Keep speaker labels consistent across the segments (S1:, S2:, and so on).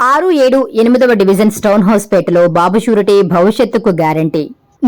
S1: ఆరు ఏడు ఎనిమిదవ డివిజన్ స్టౌన్ హౌస్ పేటలో బాబు షూరిటీ భవిష్యత్తుకు గ్యారంటీ.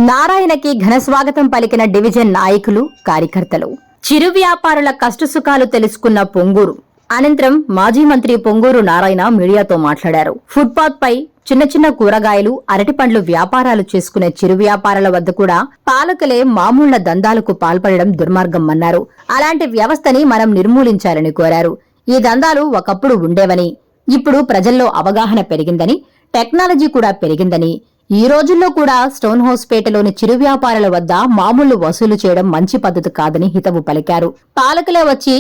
S1: నారాయణకి ఘన స్వాగతం పలికిన డివిజన్ నాయకులు కార్యకర్తలు. చిరు వ్యాపారుల కష్టసుఖాలు తెలుసుకున్న పొంగూరు. అనంతరం మాజీ మంత్రి పొంగూరు నారాయణ మీడియాతో మాట్లాడారు. ఫుట్పాత్ పై చిన్న చిన్న కూరగాయలు అరటిపండ్లు వ్యాపారాలు చేసుకునే చిరు వ్యాపారాల వద్ద కూడా పాలకులే మామూళ్ళ దందాలకు పాల్పడడం దుర్మార్గం అన్నారు. అలాంటి వ్యవస్థని మనం నిర్మూలించాలని కోరారు. ఈ దందాలు ఒకప్పుడు ఉండేవని ఇప్పుడు ప్రజల్లో అవగాహన పెరిగిందని టెక్నాలజీ కూడా పెరిగిందని ఈ రోజుల్లో కూడా స్టోన్ హౌస్ పేటలోని చిరు వ్యాపారుల వద్ద మామూలు వసూలు చేయడం మంచి పద్ధతి కాదని హితవు పలికారు. పాలకులే వచ్చి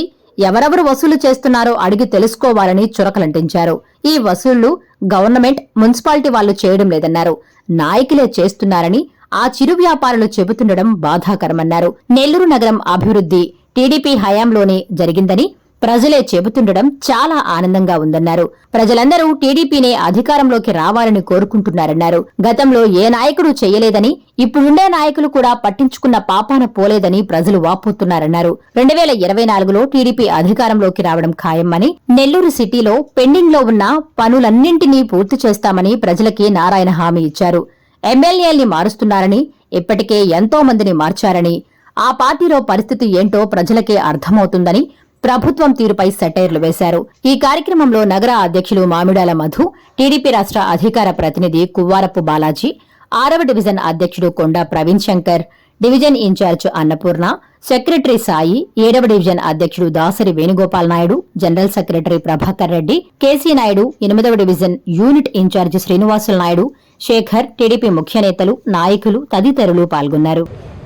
S1: ఎవరెవరు వసూలు చేస్తున్నారో అడిగి తెలుసుకోవాలని చురకలంటించారు. ఈ వసూళ్ళు గవర్నమెంట్ మున్సిపాలిటీ వాళ్ళు చేయడం లేదన్నారు. నాయకులే చేస్తున్నారని ఆ చిరు వ్యాపారులు చెబుతుండడం బాధాకరమన్నారు. నెల్లూరు నగరం అభివృద్ధి టీడీపీ హయాంలోనే జరిగిందని ప్రజలే చెబుతుండడం చాలా ఆనందంగా ఉందన్నారు. ప్రజలందరూ టీడీపీనే అధికారంలోకి రావాలని కోరుకుంటున్నారన్నారు. గతంలో ఏ నాయకుడు చేయలేదని ఇప్పుడుండే నాయకులు కూడా పట్టించుకున్న పాపాన పోలేదని ప్రజలు వాపోతున్నారన్నారు. రెండు వేల ఇరవై నాలుగులో టీడీపీ అధికారంలోకి రావడం ఖాయమని నెల్లూరు సిటీలో పెండింగ్లో ఉన్న పనులన్నింటినీ పూర్తి చేస్తామని ప్రజలకి నారాయణ హామీ ఇచ్చారు. ఎమ్మెల్యేల్ని మారుస్తున్నారని ఇప్పటికే ఎంతో మందిని మార్చారని ఆ పార్టీలో పరిస్థితి ఏంటో ప్రజలకే అర్థమవుతుందని ప్రభుత్వం తీరుపై సెటైర్లు వేశారు. ఈ కార్యక్రమంలో నగర అధ్యక్షులు మామిడాల మధు టీడీపీ రాష్ట్ర అధికార ప్రతినిధి కువ్వారపు బాలాజీ ఆరవ డివిజన్ అధ్యక్షుడు Konda Praveen Shankar division incharge Annapurna secretary Sai ఏడవ డివిజన్ అధ్యక్షుడు Dasari Venugopal Naidu general secretary Prabhakar Reddy K C Naidu ఎనిమిదవ division unit incharge Srinivasula Naidu Shekar TDP ముఖ్య నేతలు నాయకులు తదితరులు పాల్గొన్నారు.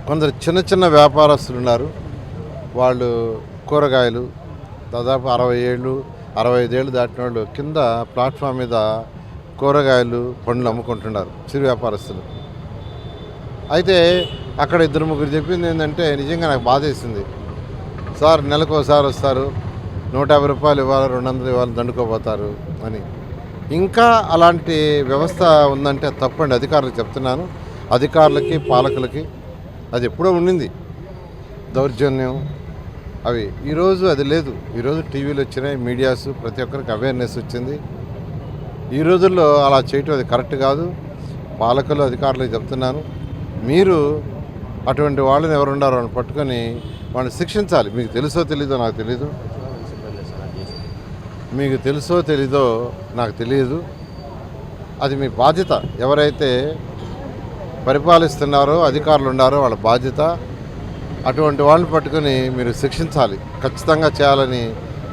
S2: కొందరు చిన్న చిన్న వ్యాపారస్తులు ఉన్నారు. వాళ్ళు కూరగాయలు దాదాపు అరవై ఏళ్ళు అరవై ఐదేళ్ళు దాటిన వాళ్ళు కింద ప్లాట్ఫామ్ మీద కూరగాయలు పండ్లు అమ్ముకుంటున్నారు చిరు వ్యాపారస్తులు. అయితే అక్కడ ఇద్దరు ముగ్గురు చెప్పింది ఏంటంటే నిజంగా నాకు బాధేసింది సార్ నెలకు ఒకసారి వస్తారు నూట యాభై రూపాయలు ఇవ్వాలి రెండు వందలు ఇవ్వాలి దండుకోపోతారు అని. ఇంకా అలాంటి వ్యవస్థ ఉందంటే తప్పండి అధికారులకు చెప్తున్నాను. అధికారులకి పాలకులకి అది ఎప్పుడో ఉండింది. దౌర్జన్యం అవి ఈరోజు అది లేదు. ఈరోజు టీవీలు వచ్చినాయి మీడియాస్ ప్రతి ఒక్కరికి అవేర్నెస్ వచ్చింది. ఈ రోజుల్లో అలా చేయటం అది కరెక్ట్ కాదు. పాలకులు అధికారులకు చెప్తున్నాను. మీరు అటువంటి వాళ్ళని ఎవరున్నారో అని పట్టుకొని వాళ్ళని శిక్షించాలి. మీకు తెలుసో తెలీదో నాకు తెలీదు. మీకు తెలుసో తెలీదో నాకు తెలియదు. అది మీ బాధ్యత. ఎవరైతే పరిపాలిస్తున్నారో అధికారులు ఉన్నారో వాళ్ళ బాధ్యత. అటువంటి వాళ్ళని పట్టుకొని మీరు శిక్షించాలి. ఖచ్చితంగా చేయాలని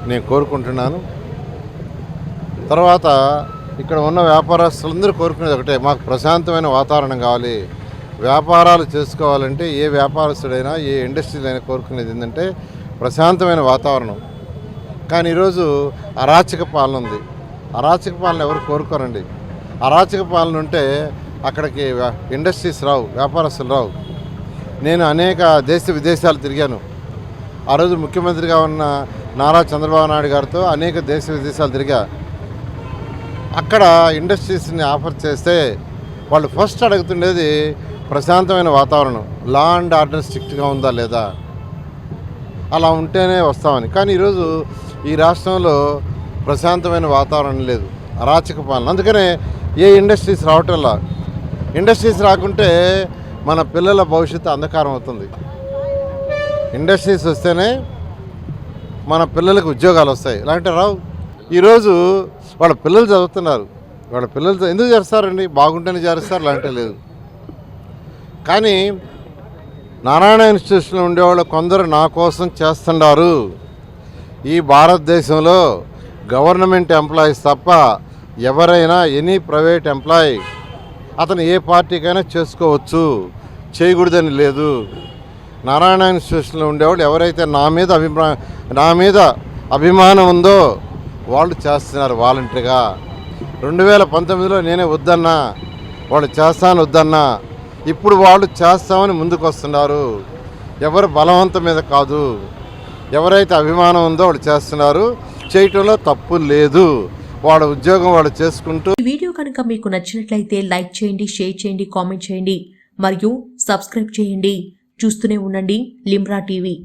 S2: నేను కోరుకుంటున్నాను. తర్వాత ఇక్కడ ఉన్న వ్యాపారస్తులందరూ కోరుకునేది ఒకటే మాకు ప్రశాంతమైన వాతావరణం కావాలి. వ్యాపారాలు చేసుకోవాలంటే ఏ వ్యాపారస్తుడైనా ఏ ఇండస్ట్రీలైనా కోరుకునేది ఏంటంటే ప్రశాంతమైన వాతావరణం. కానీ ఈరోజు అరాచక పాలన ఉంది. అరాచక పాలన ఎవరు కోరుకోరండి? అరాచక పాలన ఉంటే అక్కడికి ఇండస్ట్రీస్ రావు వ్యాపారస్తులు రావు. నేను అనేక దేశ విదేశాలు తిరిగాను. ఆ రోజు ముఖ్యమంత్రిగా ఉన్న నారా చంద్రబాబు నాయుడు గారితో అనేక దేశ విదేశాలు తిరిగా. అక్కడ ఇండస్ట్రీస్ని ఆఫర్ చేస్తే వాళ్ళు ఫస్ట్ అడుగుతుండేది ప్రశాంతమైన వాతావరణం. లా అండ్ ఆర్డర్ స్ట్రిక్ట్గా ఉందా లేదా? అలా ఉంటేనే వస్తామని. కానీ ఈరోజు ఈ రాష్ట్రంలో ప్రశాంతమైన వాతావరణం లేదు. అరాచక పాలన. అందుకనే ఏ ఇండస్ట్రీస్ రావటంలా? ఇండస్ట్రీస్ రాకుంటే మన పిల్లల భవిష్యత్తు అంధకారం అవుతుంది. ఇండస్ట్రీస్ వస్తేనే మన పిల్లలకు ఉద్యోగాలు వస్తాయి. ఇలాంటి రావు ఈరోజు వాళ్ళ పిల్లలు చదువుతున్నారు. వాళ్ళ పిల్లలు ఎందుకు చేస్తారండి బాగుంటేనే చేస్తారు లాంటి లేదు. కానీ నారాయణ ఇన్స్టిట్యూషన్లో ఉండేవాళ్ళు కొందరు నా కోసం చేస్తున్నారు ఈ భారతదేశంలో గవర్నమెంట్ ఎంప్లాయీస్ తప్ప ఎవరైనా ఎనీ ప్రైవేట్ ఎంప్లాయీ అతను ఏ పార్టీకైనా చేసుకోవచ్చు. చేయకూడదని లేదు. నారాయణ ఇన్స్టిట్యూషన్లో ఉండేవాళ్ళు ఎవరైతే నా మీద అభిప్రా నా మీద అభిమానం ఉందో వాళ్ళు చేస్తున్నారు వాలంటరీగా. రెండు వేల పంతొమ్మిదిలో నేనే వద్దన్నా వాళ్ళు చేస్తాను వద్దన్నా ఇప్పుడు వాళ్ళు చేస్తామని ముందుకు వస్తున్నారు ఎవరు బలవంతం మీద కాదు. ఎవరైతే అభిమానం ఉందో వాళ్ళు చేస్తున్నారు. చేయటంలో తప్పు లేదు. వాళ్ళ ఉద్యోగం వాళ్ళు చేసుకుంటూ
S3: ఈ వీడియో కనుక మీకు నచ్చినట్లయితే లైక్ చేయండి షేర్ చేయండి కామెంట్ చేయండి మరియు సబ్స్క్రైబ్ చేయండి. చూస్తూనే ఉండండి లిమ్రా టీవీ.